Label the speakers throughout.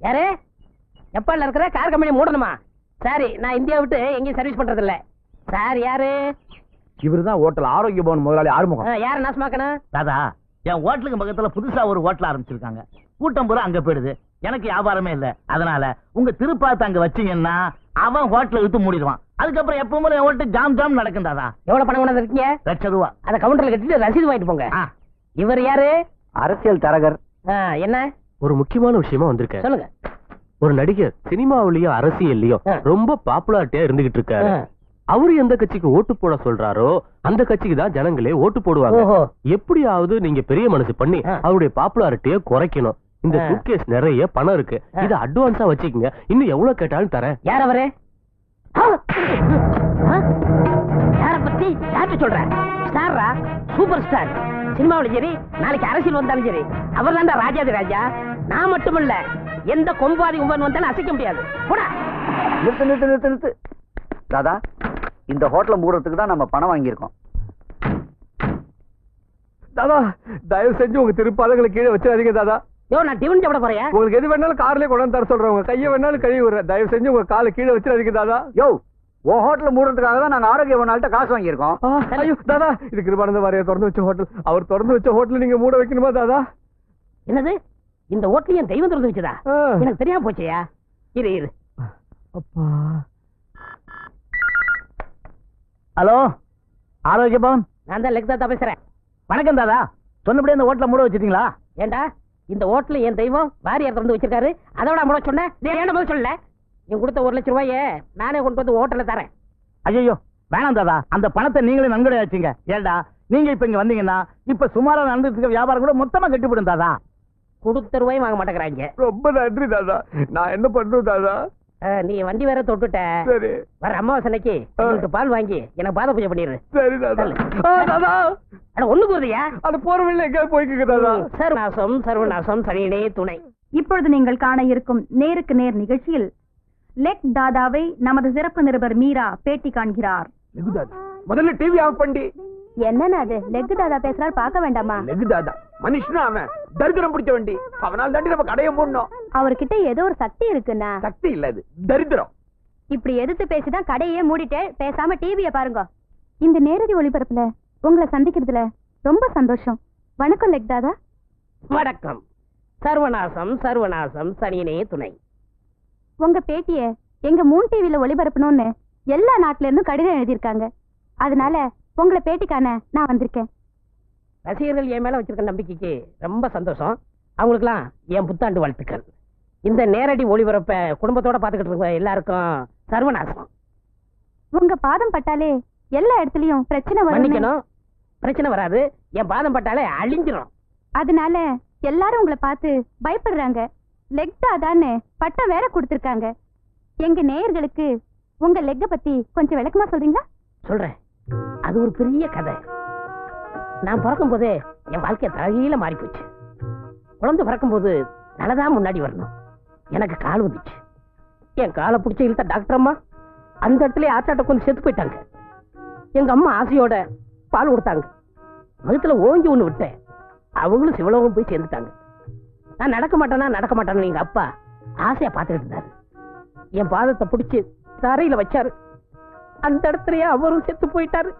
Speaker 1: யாரு? ஜப்பான்ல இருக்கிற கார் கம்பெனி மூடணுமா? சரி நான் இந்தியா விட்டு எங்கேயும் சர்வீஸ் பண்றது இல்ல சார் யாரு?
Speaker 2: இவருதான் ஹோட்டல் ஆரோக்கிய பவன் முதலாளி ஆறுமுகம்.
Speaker 1: யாரு நாசமாக்கணும்
Speaker 3: தாதா என் ஹோட்டலுக்கு பக்கத்துல புதுசா ஒரு ஹோட்டல் ஆரம்பிச்சிருக்காங்க. கூட்டம் பூரா அங்க போயிடுது. எனக்கு வியாபாரமே இல்ல. அதனால உங்க திருப்பாத்த அங்க வச்சீங்கன்னா அவன் ஹோட்டலை வித்து மூடிடுவான். அதுக்கப்புறம் எப்பவும் என் ஹோட்டல் ஜாம் ஜாம் நடக்கும் தாதா.
Speaker 1: எவ்வளவு பணம் கொண்டு இருக்கீங்க
Speaker 3: லட்ச ரூபா.
Speaker 1: அத கவுண்டர்ல கட்டிட்டு ரசீது வாங்கிட்டு போங்க.
Speaker 3: ஆ,
Speaker 1: இவர் யாரு?
Speaker 2: அரசியல் தரகர்.
Speaker 1: என்ன?
Speaker 4: ஒரு முக்கியமான விஷயமா வந்திருக்கேன்
Speaker 1: சொல்லுங்க.
Speaker 4: ஒரு நடிகர் சினிமாவிலயும் அரசியல்லயும். ரொம்ப பாப்புலாரிட்டியா இருந்துகிட்டு இருக்காரு. அவரு எந்த கட்சிக்கு ஓட்டு போட சொல்றாரோ அந்த கட்சிக்கு தான் ஜனங்களே ஓட்டு போடுவாங்க. எப்படியாவது நீங்க பெரிய மனசு பண்ணி. அவருடைய பாப்புலாரிட்டிய குறைக்கணும். இந்த. சுட்கேஸ் நிறைய பணம் இருக்கு. இத அட்வான்ஸா வச்சுக்கங்க. இன்னும் எவ்வளவு கேட்டாலும் தரேன்.
Speaker 1: யார் அவரு? யார பத்தி யார்கிட்ட சொல்ற? ஸ்டாரா சூப்பர் ஸ்டார் சினிமாவில் சரி நாளைக்கு அரசியல் வந்தாலும் சரி. அவர் தான்டா ராஜாதி ராஜா. நான் மட்டுமல்ல எந்த கொம்பாதி கும்பன் வந்தாலும் அசைக்க முடியாது. போடா.
Speaker 2: நிறுத்து நிறுத்து நிறுத்து நிறுத்து. தாதா இந்த ஹோட்டலை மூடுறதுக்கு தான் நம்ம பணம் வாங்கியிருக்கோம்.
Speaker 5: தாதா தயவு செஞ்சு உங்க திருப்பாதங்களை கீழே வச்சிடாதீங்க தாதா.
Speaker 1: யோ நான் டிவன் சாப்பிட போறியா
Speaker 5: உங்களுக்கு எது வேணாலும் கார்லயே கொண்டு வந்து தர சொல்றேன். உங்க கையை வேணாலும் கழுவி விடுறேன். தயவு செஞ்சு உங்க காலை கீழே வச்சிடாதீங்க தாதா.
Speaker 2: யோ ஓ ஹோட்டலை மூடுறதுக்காக தான் நாங்க ஆரோக்கிய காசு வாங்கியிருக்கோம்.
Speaker 5: ஐயோ தாதா இது கிருபானந்த வாரியார் திறந்து வச்ச ஹோட்டல். அவர் திறந்து வச்ச ஹோட்டல் நீங்க மூட வைக்கணுமா தாதா?
Speaker 1: என்னது? இந்த ஓட்டுல என் தெய்வம் திறந்து வச்சதா. எனக்கு தெரியாம போச்சையா? இரு இரு.
Speaker 5: அப்பா.
Speaker 3: ஹலோ ஆரோக்கிய பவன்?
Speaker 1: நான் தான் லெக்தா பேசுறேன்.
Speaker 3: வணக்கம் தாதா. சொன்னபடியே அந்த ஹோட்டலை மூட வச்சிட்டீங்களா?
Speaker 1: ஏண்டா இந்த ஓட்டுல என் தெய்வம் வாரியார் திறந்து வச்சிருக்காரு? அதோட முட சொன்னேன். நீ ஏன் முதல் சொல்லல. நீ கொடுத்த ஒரு லட்சம் ரூபாய நானே கொண்டு வந்து ஓட்டல தரேன்.
Speaker 3: ஐயோ வேணாம் தாதா. அந்த பணத்தை நீங்களே நன்கொடை வச்சுங்க. ஏண்டா நீங்க இப்ப இங்க வந்தீங்கன்னா இப்ப சுமாரா நடந்துட்டு இருக்க வியாபாரம் கூட மொத்தமா கட்டிவிடும் தாதா.
Speaker 1: கொடுத்த ரூபாயும் வாங்க மாட்டேங்கிறாங்க.
Speaker 5: ரொம்ப நன்றி தாதா நான் என்ன பண்றேன் தாதா
Speaker 1: நீ வண்டி வேற தொட்டுட்ட.
Speaker 5: சரி.
Speaker 1: வர அமாவாசனைக்கு. ரெண்டு பால் வாங்கி எனக்கு பாத பூஜை பண்ணிடு
Speaker 5: சரி தாதா
Speaker 1: அட ஒண்ணு போறியா
Speaker 5: அது போற வழியில எங்கேயாவது போய்க்குங்க தாதா
Speaker 1: சர்வநாசம் சர்வநாசம் சனியனே துணை.
Speaker 6: இப்பொழுது நீங்கள் காண இருக்கும் நேருக்கு நேர் நிகழ்ச்சியில் லெக் தாதாவை நமது சிறப்பு நிருபர் மீரா பேட்டி காண்கிறார்.
Speaker 5: முதல்ல டிவி ஆஃப் பண்ணி
Speaker 6: என்னன்னு அது? லெக் தாதா பேசுறாரு பார்க்க வேண்டாமா?
Speaker 5: லெகு தாதா. மனுஷனா அவன்? தரித்திரம் பிடிச்ச வண்டி. அவனால் தாண்டி நம்ம கடையை மூடணும்.
Speaker 6: அவர்கிட்ட ஏதோ ஒரு சக்தி இருக்குன்னா
Speaker 5: சக்தி இல்ல தரித்திரம்.
Speaker 6: இப்படி எதிர்த்து பேசிதான் கடையே மூடிட்டு பேசாம டிவிய பாருங்க. இந்த நேரடி ஒளிபரப்புல உங்களை சந்திக்கிறதுல ரொம்ப சந்தோஷம். வணக்கம் லெக் தாதா.
Speaker 1: வணக்கம். சர்வநாசம் சர்வநாசம் சனியனே துணை.
Speaker 6: உங்க பேட்டிய எங்க மூன் டிவில ஒளிபரப்பணும்னு எல்லா நாட்டுல இருந்தும் கடிதம் எழுதியிருக்காங்க. அதனால உங்களை பேட்டிக்கான நான் வந்திருக்கேன்.
Speaker 1: ரசிகர்கள் என் மேல வச்சிருக்க நம்பிக்கைக்கு ரொம்ப சந்தோஷம். அவங்களுக்குலாம் என் புத்தாண்டு வாழ்த்துக்கள். இந்த நேரடி ஒளிபரப்ப குடும்பத்தோட பாத்துக்கிட்டு இருக்க எல்லாருக்கும் சர்வநாசம்.
Speaker 6: உங்க பாதம் பட்டாலே எல்லா இடத்துலயும் பிரச்சனை
Speaker 1: மன்னிக்கணும். பிரச்சனை வராது. என் பாதம் பட்டாலே அழிஞ்சிரும்.
Speaker 6: அதனால எல்லாரும் உங்களை பார்த்து பயப்படுறாங்க. லெக் தாதான்னு பட்டம் வேற கொடுத்திருக்காங்க. எங்க நேயர்களுக்கு உங்க லெக்க பத்தி கொஞ்சம் விளக்கமா சொல்றீங்களா?
Speaker 1: சொல்றேன். அது ஒரு பெரிய கதை. நான் பிறக்கும் போதே என் வாழ்க்கையை தலையில மாறி போச்சு குழந்தை பிறக்கும் போது நல்லதான் முன்னாடி வரணும். எனக்கு கால் வந்துச்சு. என் காலை பிடிச்ச இழுத்த டாக்டர் அம்மா அந்த இடத்துல ஆத்தாட்ட கொஞ்சம் செத்து போயிட்டாங்க. எங்க அம்மா ஆசையோட பால் கொடுத்தாங்க. வகுத்துல ஓங்கி ஒண்ணு விட்டேன். அவங்களும் சிவலோகம் போய் சேர்ந்துட்டாங்க. நான் நடக்க மாட்டேனா நடக்க மாட்டேன்னு எங்க அப்பா ஆசையா பார்த்துக்கிட்டு இருந்தாரு. என் பாதத்தை பிடிச்சி தரையில வச்சாரு. அந்த இடத்துலயே அவரும் செத்து போயிட்டாரு.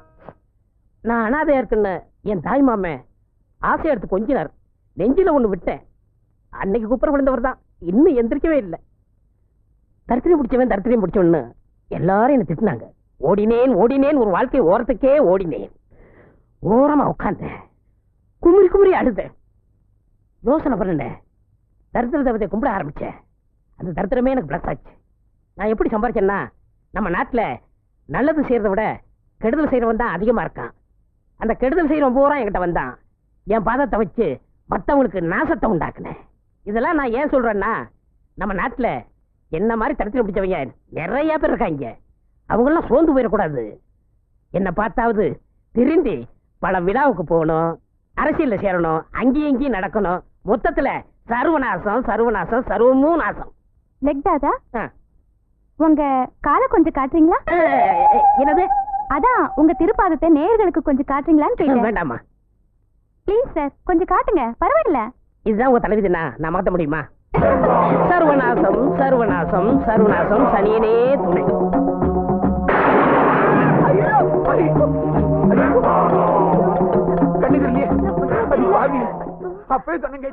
Speaker 1: நான் அனாதையா இருக்குன்னு என் தாய் மாமே ஆசை எடுத்து கொஞ்சினார். நெஞ்சில ஒண்ணு விட்டேன். அன்னைக்கு கூப்பிட விழுந்தவர் தான். இன்னும் எந்திரிக்கவே இல்லை. தரித்திரம் பிடிச்சவன் தரித்திரம் பிடிச்சவன்னு எல்லாரும் என்னை திட்டினாங்க. ஓடினேன் ஓடினேன் ஒரு வாழ்க்கை ஓரத்துக்கே ஓடினேன். ஓரமா உட்காந்தேன் குமுறி குமுறி அழுதேன். யோசனை பண்ணினேன் தரித்திர தேவதை கும்பிட ஆரம்பிச்சேன். அந்த தரித்திரமே எனக்கு பிளஸ் ஆச்சு. நான் எப்படி சம்பாரிச்சேன்னா நம்ம நாட்டுல நல்லது செய்யறதை விட கெடுதல் செய்யறவன் தான் அதிகமா இருக்கான். அந்த கெடுதல் செய்யறவன் பூரா என்கிட்ட வந்தான். என் பாதத்தை வச்சு மத்தவங்களுக்கு நாசத்தை உண்டாக்குனேன். இதெல்லாம் நான் ஏன் சொல்றேன்னா நம்ம நாட்டுல என்ன மாதிரி தரத்தில் பிடிச்சவங்க நிறைய பேர் இருக்காங்க. அவங்கெல்லாம் சோர்ந்து போயிடக்கூடாது. என்னை பார்த்தாவது திரும்பி பல விழாவுக்கு போகணும் அரசியல்ல சேரணும் அங்கேயும் இங்கேயும் நடக்கணும். மொத்தத்துல சர்வநாசம் சர்வநாசம் சர்வமும் நாசம்.
Speaker 6: லெக் தாதா
Speaker 1: ஆ.
Speaker 6: உங்க காலை கொஞ்சம் காட்டுறீங்களா?
Speaker 1: என்னது?
Speaker 6: அதான் உங்க திருப்பாதத்தை நேர்களுக்கு கொஞ்சம் காட்டுறீங்களான்னு கேட்டேன்.
Speaker 1: வேண்டாமா
Speaker 6: ப்ளீஸ் சார் கொஞ்சம் காட்டுங்க. பரவாயில்ல.
Speaker 1: இதுதான் உங்க தலைவிதினா நான் மாத்த முடியுமா? சர்வநாசம்
Speaker 7: சர்வநாசம் சர்வநாசம் சனியனே துணை.
Speaker 8: அப்பவே சொன்னீங்க